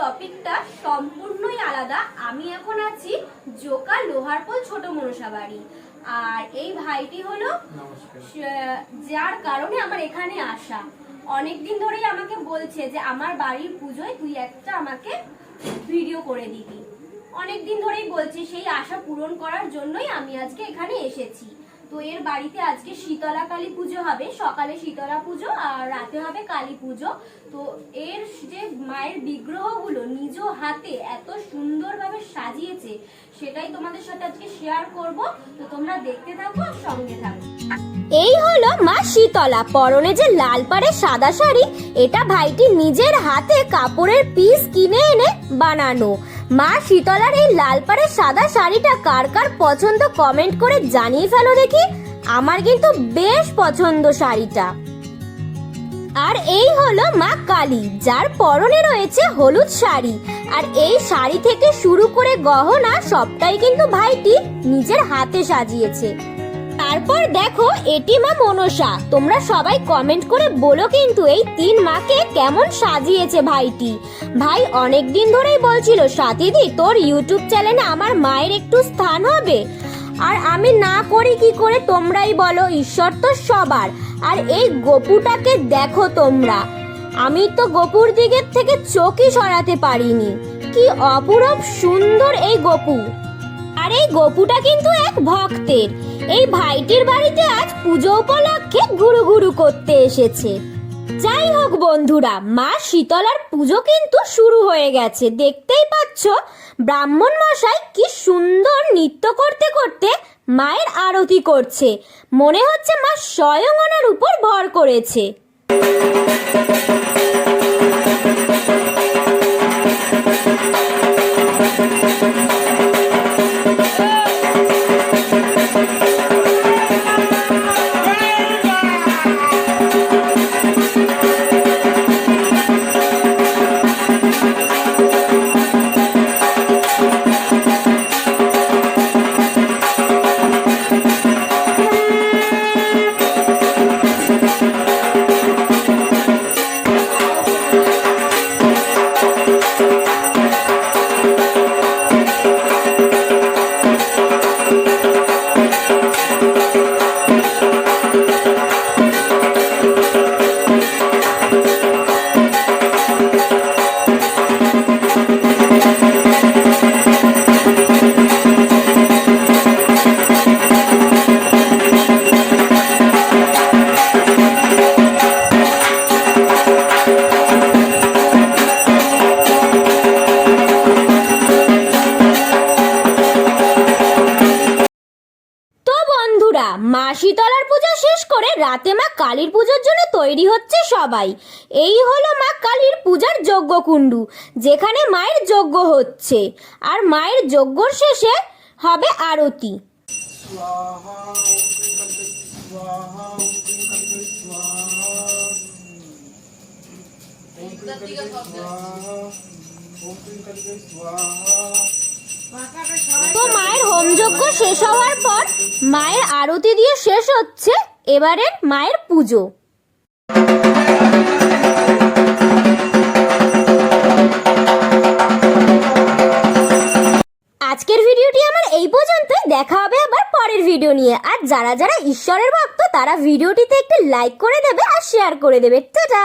টপিকটা সম্পূর্ণই আলাদা। আমি এখন আছি জোকা লোহারপোল ছোট মনসা বাড়ি। আর এই ভাইটি হলো যার কারণে আমার এখানে আসা। অনেকদিন ধরেই আমাকে বলছে যে আমার বাড়ির পুজোয় তুই একটা আমাকে ভিডিও করে দিবি। অনেকদিন ধরেই বলছে সেই আশা পূরণ করার জন্যই আমি আজকে এখানে এসেছি। তো এর বাড়িতে আজকে শীতলা কালী পুজো হবে। সকালে শীতলা পুজো আর রাতে হবে কালী পুজো। তো এর যে মায়ের বিগ্রহগুলো নিজ হাতে এত সুন্দরভাবে সেটাই তোমাদের সাথে আজকে শেয়ার করব। তো তোমরা দেখতে থাকো সঙ্গে থাকো। এই হলো মা শীতলা। পরনে যে লাল পাড়ের সাদা শাড়ি, এটা ভাইটি নিজের হাতে কাপড়ের পিস কিনে এনে বানানো। মা শীতলার এই লাল পাড়ের সাদা শাড়িটা কার কার পছন্দ কমেন্ট করে জানিয়ে ফেলো দেখি। আমার কিন্তু বেশ পছন্দ শাড়িটা। আর এই হলো মা কালী, যার পরনে রয়েছে হলুদ শাড়ি। আর এই শাড়ি থেকে শুরু করে গহনা সবটাই কিন্তু ভাইটি নিজের হাতে সাজিয়েছে। তারপর দেখো, এটি মা মনসা। তোমরা সবাই কমেন্ট করে বলো কিন্তু এই তিন মাকে কেমন সাজিয়েছে ভাইটি। ভাই অনেক দিন ধরেই বলছিল সাথীদি তোর ইউটিউব চ্যানেলে আমার মায়ের একটু স্থান হবে। আর আমি না করি কি করে তোমরাই বলো, ঈশ্বর তো সবার। আর এই গপুটাকে দেখো তোমরা। আমি তো গপুর দিকের থেকে চোখই সরাতে পারিনি। কি অপূরব সুন্দর এই গপু। আর এই গপুটা কিন্তু এক ভক্তের। এই ভাইটির বাড়িতে আজ পুজো উপলক্ষে গুরু গুরু করতে এসেছে। যাই হোক বন্ধুরা, মা শীতলার পুজো কিন্তু শুরু হয়ে গেছে। দেখতেই পাচ্ছ, ব্রাহ্মণ মশাই কি সুন্দর নৃত্য করতে করতে মায়ের আরতি করছে। মনে হচ্ছে মা স্বয়ং ওনার উপর ভর করেছে। মা শীতলার পূজা শেষ করে রাতে মা কালীর পুজোর জন্য তৈরি হচ্ছে সবাই। এই হলো মা কালীর পূজার যজ্ঞ কুণ্ডু যেখানে মায়ের যজ্ঞ হচ্ছে। আর মায়ের যজ্ঞর শেষে হবে আরতি। তো মায়ের হোমযজ্ঞ শেষ হওয়ার পর মায়ের আরতি দিয়ে শেষ হচ্ছে এবারের মায়ের পুজো। আজকের ভিডিওটি আমার এই পর্যন্তই। দেখা হবে আবার পরের ভিডিও নিয়ে। আর যারা যারা ঈশ্বরের ভক্ত, তারা ভিডিওটিতে একটি লাইক করে দেবে আর শেয়ার করে দেবে। টাটা!